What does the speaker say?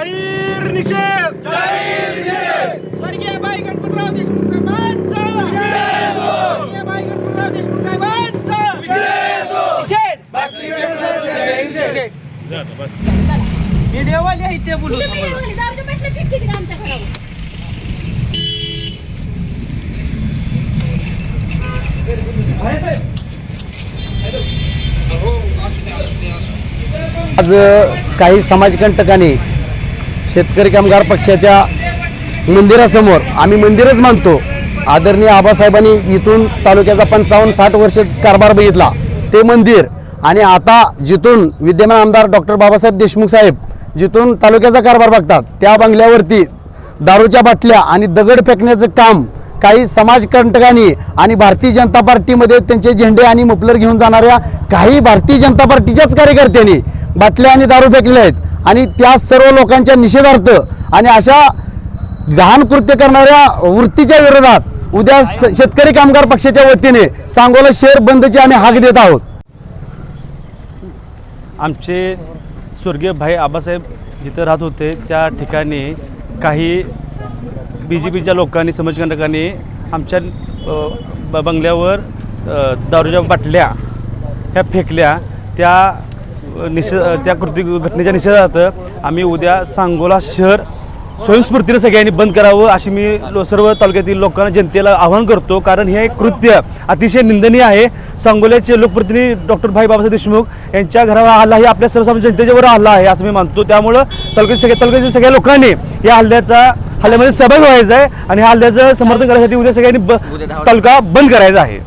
जाहीर निषेध. स्वर्गीय बाई गणपतराव देशमुख साहेबांचा. स्वर्गीय बाई गणपतराव देशमुख साहेबांचा. निषेध. ते बोलू आमच्या घरावर. आज काही समाजकंटकांनी शेतकरी कामगार पक्षाच्या मंदिरासमोर. आम्ही मंदिरच मानतो. आदरणीय आबासाहेबांनी इथून तालुक्याचा पंचावन्न साठ वर्ष कारभार बघितला. ते मंदिर आणि आता जिथून विद्यमान आमदार डॉक्टर बाबासाहेब देशमुख साहेब जिथून तालुक्याचा कारभार बघतात त्या बंगल्यावरती दारूच्या बाटल्या आणि दगड फेकण्याचं काम काही समाजकंटकांनी आणि भारतीय जनता पार्टीमध्ये त्यांचे झेंडे आणि मफलर घेऊन जाणाऱ्या काही भारतीय जनता पार्टीच्याच कार्यकर्त्यांनी बाटल्या आणि दारू फेकले आहेत. आणि त्या सर्व लोकांच्या निषेधार्थ आणि अशा घाण कृत्य करणाऱ्या वृत्तीच्या विरोधात उद्या शेतकरी कामगार पक्षाच्या वतीने सांगोला शहर बंदची आम्ही हाक देत आहोत. आमचे स्वर्गीय भाई आबासाहेब जिथं राहत होते त्या ठिकाणी काही बी जे पीच्या लोकांनी समाजकंटकांनी आमच्या ब- बंगल्यावर दारूच्या बाटल्या ह्या फेकल्या. त्या निषेध त्या कृती घटनेच्या निषेधार्थ आम्ही उद्या सांगोला शहर स्वयंस्फूर्तीनं सगळ्यांनी बंद करावं अशी मी लो- सर्व तालुक्यातील लोकांना जनतेला आवाहन करतो. कारण हे कृत्य अतिशय निंदनीय आहे. सांगोल्याचे लोकप्रतिनिधी डॉक्टर भाई बाबासाहेब देशमुख यांच्या घरावर हल्ला हे आपल्या सर्वसामान्य जनतेच्यावर हल्ला आहे असं मी मानतो. त्यामुळं तालुक्यात सगळ्या तालुक्यातील सगळ्या लोकांनी या हल्ल्याचा हल्ल्यामध्ये सहभाग व्हायचा आहे आणि ह्या हल्ल्याचं समर्थन करण्यासाठी उद्या सगळ्यांनी ब तालुका बंद करायचा आहे.